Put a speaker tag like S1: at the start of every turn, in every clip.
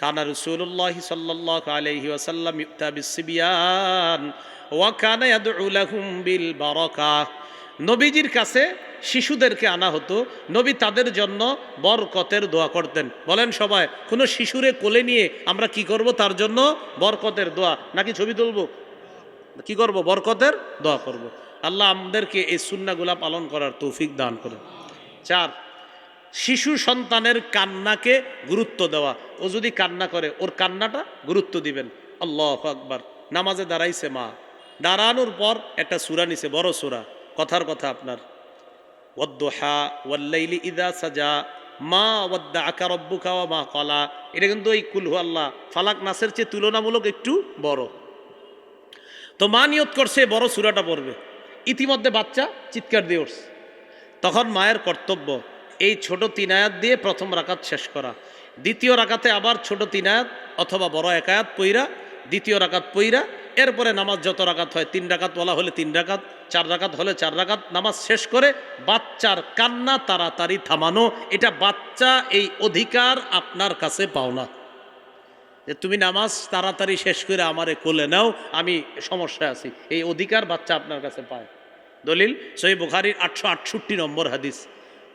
S1: কানা রসুল্লাহ সাল্লাহ আলহি ওয়াসাল্লাম ইউতা বিসিবিয়ান ওয়া কানা ইয়াদউ লাহুম বিল নবীজির কাছে শিশুদেরকে আনা হতো। নবী তাদের জন্য বরকতের দোয়া করতেন। বলেন সবাই, কোনো শিশুরে কোলে নিয়ে আমরা কি করব? তার জন্য বরকতের দোয়া। নাকি ছবি তুলবো? কি করব? বরকতের দোয়া করব। আল্লাহ আমাদেরকে এই সুন্নাগুলা পালন করার তৌফিক দান করে চার শিশু সন্তানের কান্নাকে গুরুত্ব দেওয়া। ও যদি কান্না করে, ওর কান্নাটা গুরুত্ব দিবেন। আল্লাহ আকবার। নামাজে দাঁড়াইছে মা। দাঁড়ানোর পর একটা সুরা নিছে, বড় সুরা। কথার কথা আপনার। ওয়াদ্দোহা ওয়াল্লাইলি ইদা সাজা। মা ওয়াদ্দা আকা রব্বুকা ওয়া মা কলা এটা কিন্তু এই কুলহু আল্লাহ। ফালাক নাসের চেয়ে তুলনামূলক একটু বড়। তো মা নিয়ত করছে, বড় সুরাটা পড়বে। ইতিমধ্যে বাচ্চা চিৎকার দিয়ে উঠছে। তখন মায়ের কর্তব্য এই ছোট তিন আয়াত দিয়ে প্রথম রাকাত শেষ করা। দ্বিতীয় রাকাতে আবার ছোট তিন আয়াত অথবা বড় এক আয়াত পইরা দ্বিতীয় রাকাত পইরা এরপরে নামাজ যত রাকাত হয়, তিন রাকাত বলা হলে তিন রাকাত, চার রাকাত হলে চার রাকাত, নামাজ শেষ করে বাচ্চার কান্না তাড়াতাড়ি থামানো, এটা বাচ্চা এই অধিকার আপনার কাছে পাও না যে তুমি নামাজ তাড়াতাড়ি শেষ করে আমারে কোলে নাও, আমি সমস্যায় আছি। এই অধিকার বাচ্চা আপনার কাছে পায়। দলিল সই বুখারির আটশো আটষট্টি নম্বর হাদিস।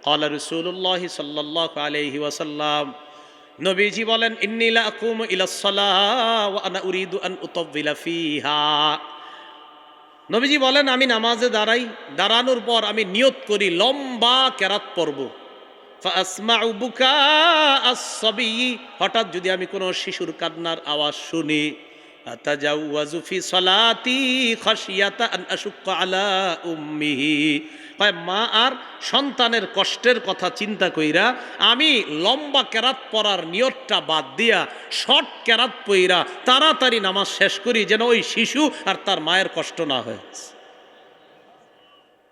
S1: কলা রসুল্লাহ সাল্লাহ আলহি ওয়াসাল্লাম নবীজি বলেন ইন্নিলা আকুম ইলাসলা উরিদু আন ফিহা নবীজি বলেন আমি নামাজে দাঁড়াই দাঁড়ানোর পর আমি নিয়ত করি লম্বা কেরাত পড়ব হঠাৎ যদি আমি কোনো শিশুর কান্নার আওয়াজ শুনি আতাজাউয়াজু ফি সালাতি খাশিয়াতা আন আশুক্কা আলা উম্মিহি। কয়, মা আর সন্তানের কষ্টের কথা চিন্তা কইরা আমি লম্বা কেরাত পড়ার নিয়তটা বাদ দিয়া, শর্ট কেরাত পইরা তাড়াতাড়ি নামাজ শেষ করি যেন ওই শিশু আর তার মায়ের কষ্ট না হয়।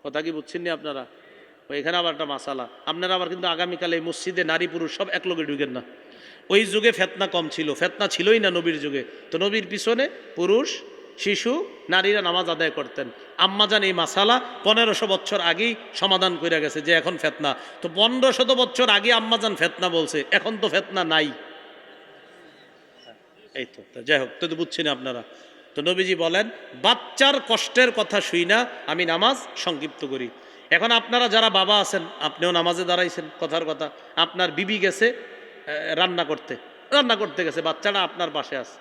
S1: কথা কি বুঝছেন নি আপনারা? এখানে আবার একটা মাসালা। আপনারা আবার কিন্তু আগামীকাল এই মসজিদে নারী পুরুষ সব এক লোকে ঢুকেন না। ওই যুগে ফেতনা কম ছিল। ফেতনা ছিলই না নবীর যুগে। তো নবীর পিছনে পুরুষ, শিশু, নারীরা নামাজ আদায় করতেন। আম্মাজান এই মাসালা পনেরোশো বছর আগেই সমাধান করে গেছে যে এখন ফেতনা। তো পনেরো শত বছর আগে আম্মাজান ফেতনা বলছে, এখন তো ফেতনা নাই। এই তো যাই হোক, তো বুঝছি না আপনারা। তো নবীজি বলেন, বাচ্চার কষ্টের কথা শুই না, আমি নামাজ সংক্ষিপ্ত করি। এখন আপনারা যারা বাবা আছেন, আপনিও নামাজে দাঁড়াইছেন, কথার কথা। আপনার বিবি গেছে রান্না করতে। রান্না করতে গেছে বাচ্চাটা আপনার পাশে আছে।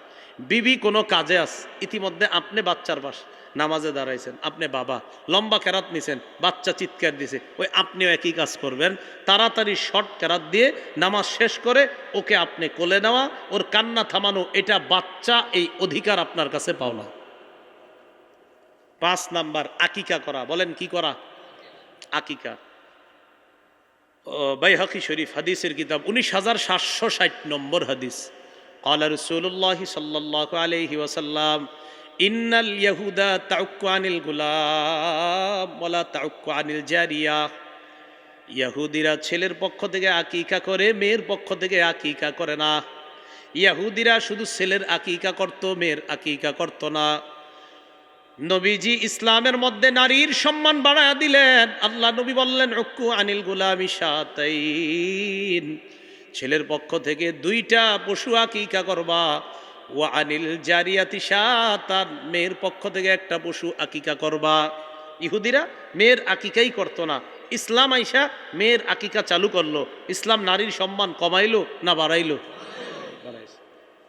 S1: বিবি কোনো কাজে আস, ইতিমধ্যে আপনি বাচ্চার পাশ। নামাজে দাঁড়াইছেন, আপনি বাবা। লম্বা কেরাত নিছেন, বাচ্চা চিৎকার দিছে। ওই আপনিও একই কাজ করবেন। তাড়াতাড়ি শর্ট কেরাত দিয়ে নামাজ শেষ করে ওকে আপনি কোলে নেওয়া, ওর কান্না থামানো, এটা বাচ্চা এই অধিকার আপনার কাছে পাও না পাঁচ নাম্বার, আকিকা করা। বলেন কি করা? আকিকা। বাইহাকি শরীফ হাদিসের কিতাব উনিশ হাজার সাতশো ষাট নম্বর হাদিস قال رسول الله صلى الله عليه وسلم إن اليهود تعك عن الغلام ولا تعك عن الجارية ইয়াহুদিরা ছেলের পক্ষ থেকে আকিকা করে মেয়ের পক্ষ থেকে আকিকা করে না ইয়াহুদিরা শুধু ছেলের আকিকা করত মেয়ের আকিকা করত না নবীজি ইসলামের মধ্যে নারীর সম্মান বাড়ায়া দিলেন। আল্লাহ নবী বললেন অক্কু আনিল গুলামি সাতাইন ছেলের পক্ষ থেকে দুইটা পশু আকিকা করবা। ও আনিল জারিয়াতি তার মেয়ের পক্ষ থেকে একটা পশু আকিকা করবা। ইহুদিরা মেয়ের আকিকাই করতো না। ইসলাম আইসা মেয়ের আকিকা চালু করল। ইসলাম নারীর সম্মান কমাইলো না বাড়াইলো?